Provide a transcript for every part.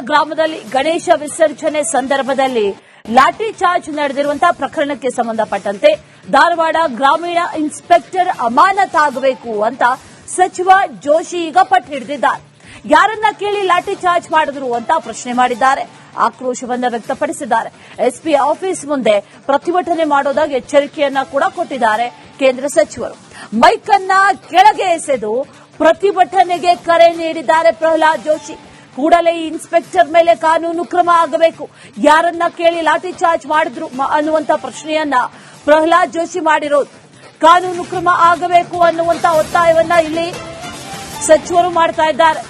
ಗ್ರಾಮದಲ್ಲಿ ಗಣೇಶ ವಿಸರ್ಜನೆ ಸಂದರ್ಭದಲ್ಲಿ ಲಾಠಿ ಚಾರ್ಜ್ ನಡೆದಿರುವಂತಹ ಪ್ರಕರಣಕ್ಕೆ ಸಂಬಂಧಪಟ್ಟಂತೆ ಧಾರವಾಡ ಗ್ರಾಮೀಣ ಇನ್ಸ್ಪೆಕ್ಟರ್ ಅಮಾನತಾಗಬೇಕು ಅಂತ ಸಚಿವ ಜೋಶಿ ಈಗ ಪಟ್ಟು ಹಿಡಿದಿದ್ದಾರೆ. ಯಾರನ್ನ ಕೇಳಿ ಲಾಠಿ ಚಾರ್ಜ್ ಮಾಡಿದ್ರು ಅಂತ ಪ್ರಶ್ನೆ ಮಾಡಿದ್ದಾರೆ. ಆಕ್ರೋಶವನ್ನ ವ್ಯಕ್ತಪಡಿಸಿದ್ದಾರೆ. ಎಸ್ಪಿ ಆಫೀಸ್ ಮುಂದೆ ಪ್ರತಿಭಟನೆ ಮಾಡೋದಾಗಿ ಎಚ್ಚರಿಕೆಯನ್ನ ಕೂಡ ಕೊಟ್ಟಿದ್ದಾರೆ ಕೇಂದ್ರ ಸಚಿವರು. ಮೈಕ್ ಅನ್ನ ಕೆಳಗೆ ಎಸೆದು ಪ್ರತಿಭಟನೆಗೆ ಕರೆ ನೀಡಿದ್ದಾರೆ ಪ್ರಹ್ಲಾದ್ ಜೋಶಿ. ಕೂಡಲೇ ಇನ್ಸ್ಪೆಕ್ಟರ್ ಮೇಲೆ ಕಾನೂನು ಕ್ರಮ ಆಗಬೇಕು. ಯಾರನ್ನ ಕೇಳಿ ಲಾಠಿ ಚಾರ್ಜ್ ಮಾಡಿದ್ರು ಅನ್ನುವಂತ ಪ್ರಶ್ನೆಯನ್ನ ಪ್ರಹ್ಲಾದ್ ಜೋಶಿ ಮಾಡಿರೋದು. ಕಾನೂನು ಕ್ರಮ ಆಗಬೇಕು ಅನ್ನುವಂತ ಒತ್ತಾಯವನ್ನ ಇಲ್ಲಿ ಸಚಿವರು ಮಾಡ್ತಾ ಇದ್ದಾರೆ.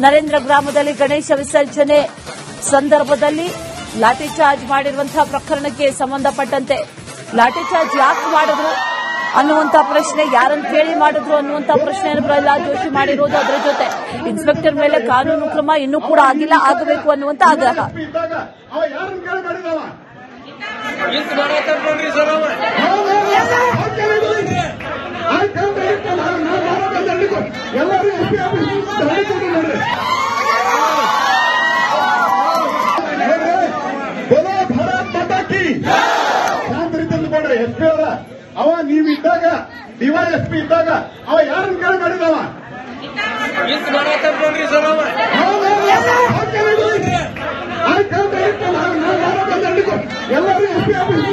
ನರೇಂದ್ರ ಗ್ರಾಮದಲ್ಲಿ ಗಣೇಶ ವಿಸರ್ಜನೆ ಸಂದರ್ಭದಲ್ಲಿ ಲಾಠಿ ಚಾರ್ಜ್ ಮಾಡಿರುವಂತಹ ಪ್ರಕರಣಕ್ಕೆ ಸಂಬಂಧಪಟ್ಟಂತೆ. ಲಾಠಿ ಚಾರ್ಜ್ ಯಾಕೆ ಮಾಡಿದ್ರು? ಅನ್ನುವಂತ ಪ್ರಶ್ನೆ ಯಾರನ್ನು ಕೇಳಿ ಮಾಡಿದ್ರು ಅನ್ನುವಂತ ಪ್ರಶ್ನೆ ಪ್ರಹ್ಲಾದ್ ಜೋಶಿ ಮಾಡಿರೋದು ಅದರ ಜೊತೆ. ಇನ್ಸ್ಪೆಕ್ಟರ್ ಮೇಲೆ ಕಾನೂನು ಕ್ರಮ ಇನ್ನೂ ಕೂಡ ಆಗಿಲ್ಲ, ಆಗಬೇಕು ಅನ್ನುವಂತ ಆಗ್ರಹ ಅವ ಯಾರನ್ನ ಕೇಳಿ ಮಾಡಿದವ ಇಂತ ಮಾಡತ್ತಾರ ನೋಡ್ರಿ ಸರ್ ಅವ ಎಲ್ಲರೂ ಎಸ್ ಪಿ ಆಫೀಸ್ ನೋಡ್ರಿ ನೋಡ್ರಿ. ಬೋಲೋ ಭಾರತ್ ಮಾತಾ ಕಿ ಶಾಂತಿ ತಂದುಕೊಂಡ್ರಿ ಎಸ್ ಪಿ ಅವರ ಅವ ನೀವ್ ಇದ್ದಾಗ ಡಿವೈಎಸ್ ಪಿ ಇದ್ದಾಗ ಅವ ಯಾರನ್ನ ಕೇಳಿ ಮಾಡಿದವ ಇಂತ ಮಾಡತ್ತಾರ ನೋಡ್ರಿ ಸರ್ ಅವ ಎಲ್ಲರೂ ಎಸ್ ಪಿ ಆಫೀಸ್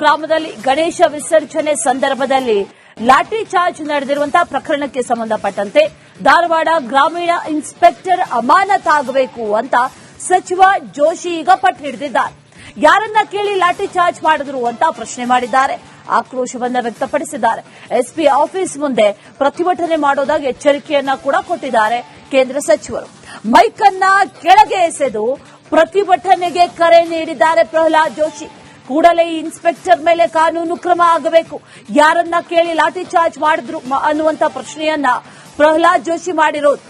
ಗ್ರಾಮದಲ್ಲಿ ಗಣೇಶ ವಿಸರ್ಜನೆ ಸಂದರ್ಭದಲ್ಲಿ ಲಾಠಿ ಚಾರ್ಜ್ ನಡೆದಿರುವಂತಹ ಪ್ರಕರಣಕ್ಕೆ ಸಂಬಂಧಪಟ್ಟಂತೆ ಧಾರವಾಡ ಗ್ರಾಮೀಣ ಇನ್ಸ್ಪೆಕ್ಟರ್ ಅಮಾನತಾಗಬೇಕು ಅಂತ ಸಚಿವ ಜೋಶಿ ಈಗ ಪಟ್ಟು ಹಿಡಿದಿದ್ದಾರೆ. ಯಾರನ್ನ ಕೇಳಿ ಲಾಠಿ ಚಾರ್ಜ್ ಮಾಡಿದ್ರು ಅಂತ ಪ್ರಶ್ನೆ ಮಾಡಿದ್ದಾರೆ. ಆಕ್ರೋಶವನ್ನ ವ್ಯಕ್ತಪಡಿಸಿದ್ದಾರೆ. ಎಸ್ಪಿ ಆಫೀಸ್ ಮುಂದೆ ಪ್ರತಿಭಟನೆ ಮಾಡೋದಾಗಿ ಎಚ್ಚರಿಕೆಯನ್ನ ಕೂಡ ಕೊಟ್ಟಿದ್ದಾರೆ ಕೇಂದ್ರ ಸಚಿವರು. ಮೈಕನ್ನ ಕೆಳಗೆ ಎಸೆದು ಪ್ರತಿಭಟನೆಗೆ ಕರೆ ನೀಡಿದ್ದಾರೆ ಪ್ರಹ್ಲಾದ್ ಜೋಶಿ. ಕೂಡಲೇ ಈ ಇನ್ಸ್ಪೆಕ್ಟರ್ ಮೇಲೆ ಕಾನೂನು ಕ್ರಮ ಆಗಬೇಕು. ಯಾರನ್ನ ಕೇಳಿ ಲಾಠಿ ಚಾರ್ಜ್ ಮಾಡಿದ್ರು ಅನ್ನುವಂತ ಪ್ರಶ್ನೆಯನ್ನ ಪ್ರಹ್ಲಾದ್ ಜೋಶಿ ಮಾಡಿರೋದು.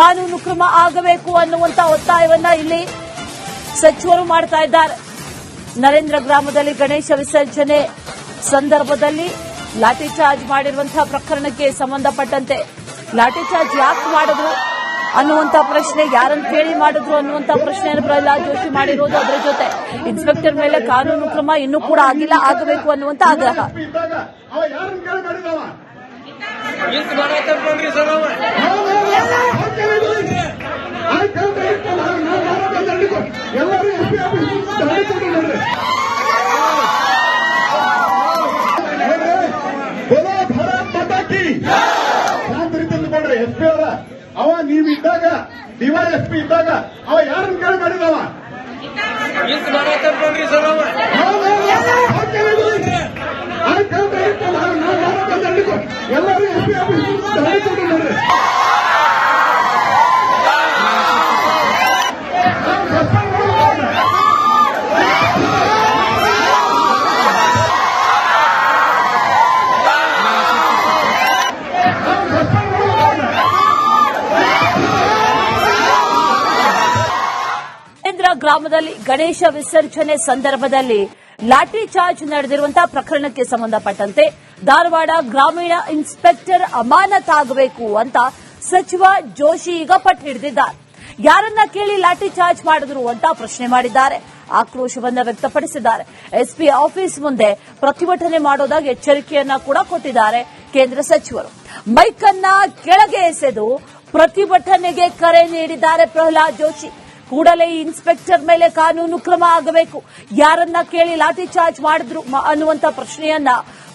ಕಾನೂನು ಕ್ರಮ ಆಗಬೇಕು ಅನ್ನುವಂತ ಒತ್ತಾಯವನ್ನ ಇಲ್ಲಿ ಸಚಿವರು ಮಾಡ್ತಾ ಇದ್ದಾರೆ. ನರೇಂದ್ರ ಗ್ರಾಮದಲ್ಲಿ ಗಣೇಶ ವಿಸರ್ಜನೆ ಸಂದರ್ಭದಲ್ಲಿ ಲಾಠಿ ಚಾರ್ಜ್ ಮಾಡಿರುವಂತಹ ಪ್ರಕರಣಕ್ಕೆ ಸಂಬಂಧಪಟ್ಟಂತೆ. ಲಾಠಿ ಚಾರ್ಜ್ ಯಾಕೆ ಮಾಡಿದ್ರು? ಅನ್ನುವಂತ ಪ್ರಶ್ನೆ ಯಾರನ್ನು ಕೇಳಿ ಮಾಡಿದ್ರು ಅನ್ನುವಂತ ಪ್ರಶ್ನೆಯನ್ನು ಪ್ರಹ್ಲಾದ್ ಜೋಶಿ ಮಾಡಿರೋದು ಅದರ ಜೊತೆ. ಇನ್ಸ್ಪೆಕ್ಟರ್ ಮೇಲೆ ಕಾನೂನು ಕ್ರಮ ಇನ್ನೂ ಕೂಡ ಆಗಿಲ್ಲ ಆಗಬೇಕು ಅನ್ನುವಂತ ಆಗ್ರಹ. ಎಸ್ ಪಿ ಅವ ನೀವ್ ಇದ್ದಾಗ ಡಿವೈಎಸ್ ಪಿ ಇದ್ದಾಗ ಅವ ಯಾರನ್ನ ಕೇಳಿ ಮಾಡಿದವ? ಎಲ್ಲರೂ ಎಸ್ ಪಿ ಆಫೀಸ್ ನೋಡ್ರಿ ಗಣೇಶ ವಿಸರ್ಜನೆ ಸಂದರ್ಭದಲ್ಲಿ ಲಾಠಿ ಚಾರ್ಜ್ ನಡೆದಿರುವಂತಹ ಪ್ರಕರಣಕ್ಕೆ ಸಂಬಂಧಪಟ್ಟಂತೆ ಧಾರವಾಡ ಗ್ರಾಮೀಣ ಇನ್ಸ್ಪೆಕ್ಟರ್ ಅಮಾನತಾಗಬೇಕು ಅಂತ ಸಚಿವ ಜೋಶಿ ಈಗ ಪಟ್ಟು ಹಿಡಿದಿದ್ದಾರೆ. ಯಾರನ್ನ ಕೇಳಿ ಲಾಠಿ ಚಾರ್ಜ್ ಮಾಡಿದ್ರು ಅಂತ ಪ್ರಶ್ನೆ ಮಾಡಿದ್ದಾರೆ. ಆಕ್ರೋಶವನ್ನ ವ್ಯಕ್ತಪಡಿಸಿದ್ದಾರೆ. ಎಸ್ಪಿ ಆಫೀಸ್ ಮುಂದೆ ಪ್ರತಿಭಟನೆ ಮಾಡೋದಾಗಿ ಎಚ್ಚರಿಕೆಯನ್ನ ಕೂಡ ಕೊಟ್ಟಿದ್ದಾರೆ ಕೇಂದ್ರ ಸಚಿವರು. ಮೈಕ್ ಅನ್ನ ಕೆಳಗೆ ಎಸೆದು ಪ್ರತಿಭಟನೆಗೆ ಕರೆ ನೀಡಿದ್ದಾರೆ ಪ್ರಹ್ಲಾದ್ ಜೋಶಿ. ಕೂಡಲೇ ಇನ್ಸ್ಪೆಕ್ಟರ್ ಮೇಲೆ ಕಾನೂನು ಕ್ರಮ ಆಗಬೇಕು. ಯಾರನ್ನ ಕೇಳಿ ಲಾಠಿ ಚಾರ್ಜ್ ಮಾಡಿದ್ರು ಅನ್ನುವಂತ ಪ್ರಶ್ನೆಯನ್ನ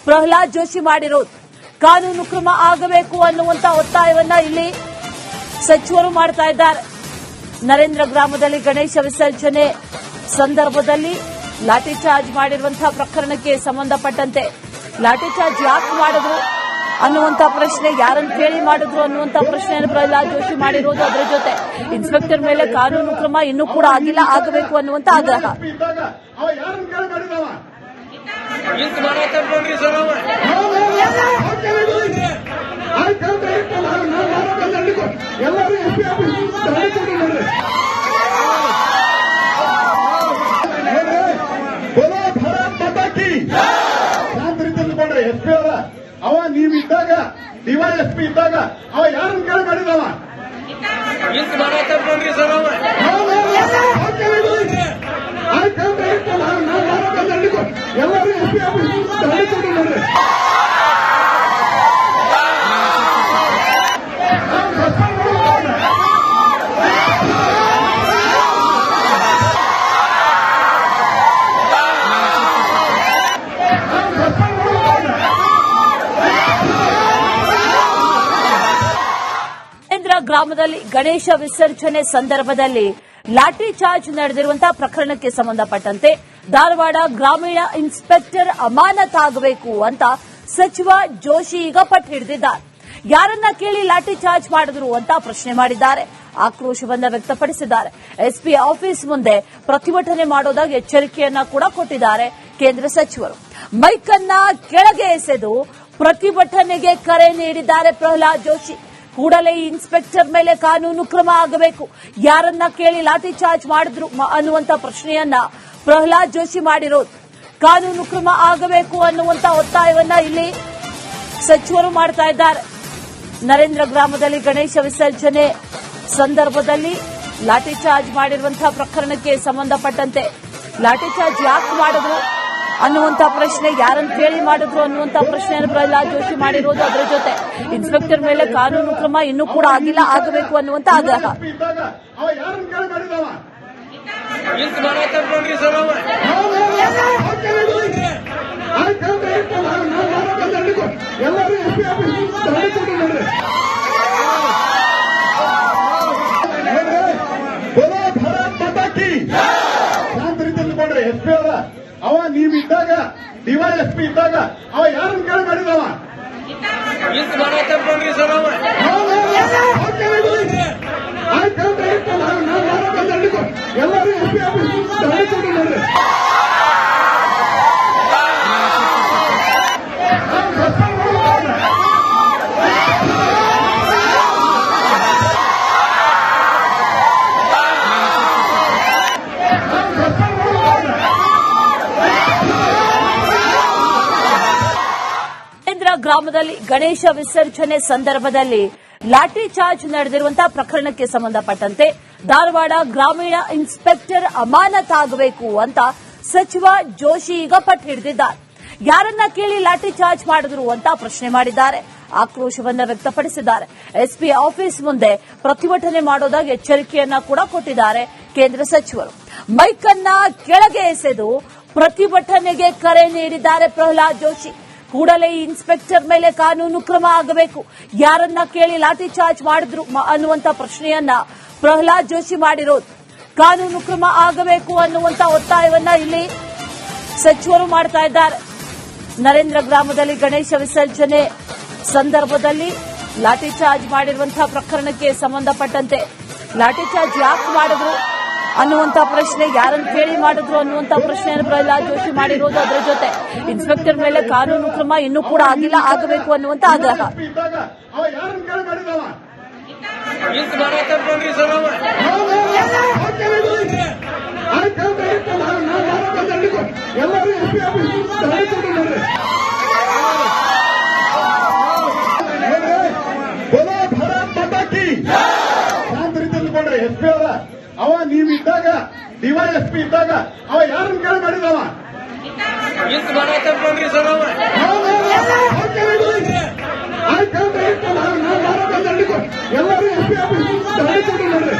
ಪ್ರಹ್ಲಾದ್ ಜೋಶಿ ಮಾಡಿರೋದು. ಕಾನೂನು ಕ್ರಮ ಆಗಬೇಕು ಅನ್ನುವಂತ ಒತ್ತಾಯವನ್ನ ಇಲ್ಲಿ ಸಚಿವರು ಮಾಡ್ತಾ ಇದ್ದಾರೆ. ನರೇಂದ್ರ ಗ್ರಾಮದಲ್ಲಿ ಗಣೇಶ ವಿಸರ್ಜನೆ ಸಂದರ್ಭದಲ್ಲಿ ಲಾಠಿ ಚಾರ್ಜ್ ಮಾಡಿರುವಂತಹ ಪ್ರಕರಣಕ್ಕೆ ಸಂಬಂಧಪಟ್ಟಂತೆ ಲಾಠಿ ಚಾರ್ಜ್ ಯಾಕೆ ಮಾಡಿದ್ರು? ಅನ್ನುವಂಥ ಪ್ರಶ್ನೆ ಯಾರನ್ನು ಕೇಳಿ ಮಾಡಿದ್ರು ಅನ್ನುವಂಥ ಪ್ರಶ್ನೆಯನ್ನು ಪ್ರಹ್ಲಾದ್ ಜೋಶಿ ಮಾಡಿರೋದು ಅದರ ಜೊತೆ. ಇನ್ಸ್ಪೆಕ್ಟರ್ ಮೇಲೆ ಕಾನೂನು ಕ್ರಮ ಇನ್ನೂ ಕೂಡ ಆಗಿಲ್ಲ, ಆಗಬೇಕು ಅನ್ನುವಂಥ ಆಗ್ರಹ. ಎಸ್ ಅವ ನೀವ್ ಇದ್ದಾಗ ಡಿವೈಎಸ್ಪಿ ಇದ್ದಾಗ ಅವ ಯಾರನ್ನ ಕೇಳಿ ಮಾಡಿದವ? ಎಲ್ಲರೂ ಎಸ್ ಪಿ ಆಫೀಸ್ ನೋಡ್ರಿ ಕೇಂದ್ರ ಗ್ರಾಮದಲ್ಲಿ ಗಣೇಶ ವಿಸರ್ಜನೆ ಸಂದರ್ಭದಲ್ಲಿ ಲಾಠಿ ಚಾರ್ಜ್ ನಡೆದಿರುವಂತಹ ಪ್ರಕರಣಕ್ಕೆ ಸಂಬಂಧಪಟ್ಟಂತೆ ಧಾರವಾಡ ಗ್ರಾಮೀಣ ಇನ್ಸ್ಪೆಕ್ಟರ್ ಅಮಾನತಾಗಬೇಕು ಅಂತ ಸಚಿವ ಜೋಶಿ ಈಗ ಪಟ್ಟು ಹಿಡಿದಿದ್ದಾರೆ. ಯಾರನ್ನ ಕೇಳಿ ಲಾಠಿ ಚಾರ್ಜ್ ಮಾಡಿದ್ರು ಅಂತ ಪ್ರಶ್ನೆ ಮಾಡಿದ್ದಾರೆ. ಆಕ್ರೋಶವನ್ನ ವ್ಯಕ್ತಪಡಿಸಿದ್ದಾರೆ. ಎಸ್ಪಿ ಆಫೀಸ್ ಮುಂದೆ ಪ್ರತಿಭಟನೆ ಮಾಡೋದಾಗಿ ಎಚ್ಚರಿಕೆಯನ್ನ ಕೂಡ ಕೊಟ್ಟಿದ್ದಾರೆ ಕೇಂದ್ರ ಸಚಿವರು. ಮೈಕನ್ನ ಕೆಳಗೆ ಎಸೆದು ಪ್ರತಿಭಟನೆಗೆ ಕರೆ ನೀಡಿದ್ದಾರೆ ಪ್ರಹ್ಲಾದ್ ಜೋಶಿ. ಕೂಡಲೇ ಇನ್ಸ್ಪೆಕ್ಟರ್ ಮೇಲೆ ಕಾನೂನು ಕ್ರಮ ಆಗಬೇಕು. ಯಾರನ್ನ ಕೇಳಿ ಲಾಠಿ ಚಾರ್ಜ್ ಮಾಡಿದ್ರು ಅನ್ನುವಂತ ಪ್ರಶ್ನೆಯನ್ನ ಪ್ರಹ್ಲಾದ್ ಜೋಶಿ ಮಾಡಿರೋದು. ಕಾನೂನು ಕ್ರಮ ಆಗಬೇಕು ಅನ್ನುವಂತ ಒತ್ತಾಯವನ್ನ ಇಲ್ಲಿ ಸಚಿವರು ಮಾಡ್ತಾ ಇದ್ದಾರೆ. ನರೇಂದ್ರ ಗ್ರಾಮದಲ್ಲಿ ಗಣೇಶ ವಿಸರ್ಜನೆ ಸಂದರ್ಭದಲ್ಲಿ ಲಾಠಿ ಚಾರ್ಜ್ ಮಾಡಿರುವಂತಹ ಪ್ರಕರಣಕ್ಕೆ ಸಂಬಂಧಪಟ್ಟಂತೆ. ಲಾಠಿ ಚಾರ್ಜ್ ಯಾಕೆ ಮಾಡಿದ್ರು? ಅನ್ನುವಂತ ಪ್ರಶ್ನೆ ಯಾರನ್ನು ಕೇಳಿ ಮಾಡಿದ್ರು ಅನ್ನುವಂತ ಪ್ರಶ್ನೆಯನ್ನು ಪ್ರಹ್ಲಾದ್ ಜೋಶಿ ಮಾಡಿರೋದು ಅದರ ಜೊತೆ. ಇನ್ಸ್ಪೆಕ್ಟರ್ ಮೇಲೆ ಕಾನೂನು ಕ್ರಮ ಇನ್ನೂ ಕೂಡ ಆಗಿಲ್ಲ, ಆಗಬೇಕು ಅನ್ನುವಂತ ಆಗ್ರಹ. ಎಸ್ಪಿ ಇದ್ದಾಗ ಅವ ಯಾರನ್ನ ಕೇಳಿ ಮಾಡಿದವ ಇಂತ ಮಾಡತ್ತಾರ ನೋಡ್ರಿ ಸರ್ ಅವ ಎಲ್ಲರೂ ಎಸ್ ಪಿ ಆಫೀಸ್ ನೋಡ್ರಿ ಬೋಲೋ ಭಾರತ್ ಮಾತಾ ಕಿ ಶಾಂತ ರೀತಿ ನಿಂತ್ಕೊಂಡ್ರಿ ಎಸ್ ಪಿ ಅವರ ಅವ ನೀವ್ ಇದ್ದಾಗ ಡಿವೈಎಸ್ಪಿ ಇದ್ದಾಗ ಅವ ಯಾರನ್ನ ಕೇಳಿ ಮಾಡಿದವ? ಇಂತ ಮಾಡತ್ತಾರ ನೋಡ್ರಿ ಸರ್ ಅವ ಎಲ್ಲರೂ ಎಸ್ ಪಿ ಆಫೀಸ್ ನೋಡ್ರಿ. ಗ್ರಾಮದಲ್ಲಿ ಗಣೇಶ ವಿಸರ್ಜನೆ ಸಂದರ್ಭದಲ್ಲಿ ಲಾಠಿ ಚಾರ್ಜ್ ನಡೆದಿರುವಂತಹ ಪ್ರಕರಣಕ್ಕೆ ಸಂಬಂಧಪಟ್ಟಂತೆ ಧಾರವಾಡ ಗ್ರಾಮೀಣ ಇನ್ಸ್ಪೆಕ್ಟರ್ ಅಮಾನತಾಗಬೇಕು ಅಂತ ಸಚಿವ ಜೋಶಿ ಈಗ ಪಟ್ಟು ಹಿಡಿದಿದ್ದಾರೆ. ಯಾರನ್ನ ಕೇಳಿ ಲಾಠಿ ಚಾರ್ಜ್ ಮಾಡಿದ್ರು ಅಂತ ಪ್ರಶ್ನೆ ಮಾಡಿದ್ದಾರೆ. ಆಕ್ರೋಶವನ್ನ ವ್ಯಕ್ತಪಡಿಸಿದ್ದಾರೆ. ಎಸ್ಪಿ ಆಫೀಸ್ ಮುಂದೆ ಪ್ರತಿಭಟನೆ ಮಾಡೋದಾಗಿ ಎಚ್ಚರಿಕೆಯನ್ನ ಕೂಡ ಕೊಟ್ಟಿದ್ದಾರೆ ಕೇಂದ್ರ ಸಚಿವರು. ಮೈಕನ್ನ ಕೆಳಗೆ ಎಸೆದು ಪ್ರತಿಭಟನೆಗೆ ಕರೆ ನೀಡಿದ್ದಾರೆ ಪ್ರಹ್ಲಾದ್ ಜೋಶಿ. ಕೂಡಲೇ ಇನ್ಸ್ಪೆಕ್ಟರ್ ಮೇಲೆ ಕಾನೂನು ಕ್ರಮ ಆಗಬೇಕು. ಯಾರನ್ನ ಕೇಳಿ ಲಾಠಿ ಚಾರ್ಜ್ ಮಾಡಿದ್ರು ಅನ್ನುವಂತ ಪ್ರಶ್ನೆಯನ್ನ ಪ್ರಹ್ಲಾದ್ ಜೋಶಿ ಮಾಡಿರೋದು. ಕಾನೂನು ಕ್ರಮ ಆಗಬೇಕು ಅನ್ನುವಂತ ಒತ್ತಾಯವನ್ನ ಇಲ್ಲಿ ಸಚಿವರು ಮಾಡ್ತಾ ಇದ್ದಾರೆ. ನರೇಂದ್ರ ಗ್ರಾಮದಲ್ಲಿ ಗಣೇಶ ವಿಸರ್ಜನೆ ಸಂದರ್ಭದಲ್ಲಿ ಲಾಠಿ ಚಾರ್ಜ್ ಮಾಡಿರುವಂತಹ ಪ್ರಕರಣಕ್ಕೆ ಸಂಬಂಧಪಟ್ಟಂತೆ ಲಾಠಿ ಚಾರ್ಜ್ ಯಾಕೆ ಮಾಡಿದ್ರು? ಅನ್ನುವಂತ ಪ್ರಶ್ನೆ ಯಾರನ್ನು ಕೇಳಿ ಮಾಡಿದ್ರು ಅನ್ನುವಂತ ಪ್ರಶ್ನೆ ಪ್ರಹ್ಲಾದ್ ಜೋಶಿ ಮಾಡಿರೋದು ಅದರ ಜೊತೆ ಇನ್ಸ್ಪೆಕ್ಟರ್ ಮೇಲೆ ಕಾನೂನು ಕ್ರಮ ಇನ್ನೂ ಕೂಡ ಆಗಿಲ್ಲ ಆಗಬೇಕು ಅನ್ನುವಂತ ಆಗ್ರಹ ಎಸ್ ಪಿ ಅವರ ಅವ ನೀವ್ ಇದ್ದಾಗ ಡಿವೈಎಸ್ಪಿ ಇದ್ದಾಗ ಅವ ಯಾರನ್ನ ಕೇಳಿ ಮಾಡಿದವ ಎಲ್ಲರೂ ಎಸ್ ಪಿ ಆಫೀಸ್ ನೋಡ್ರಿ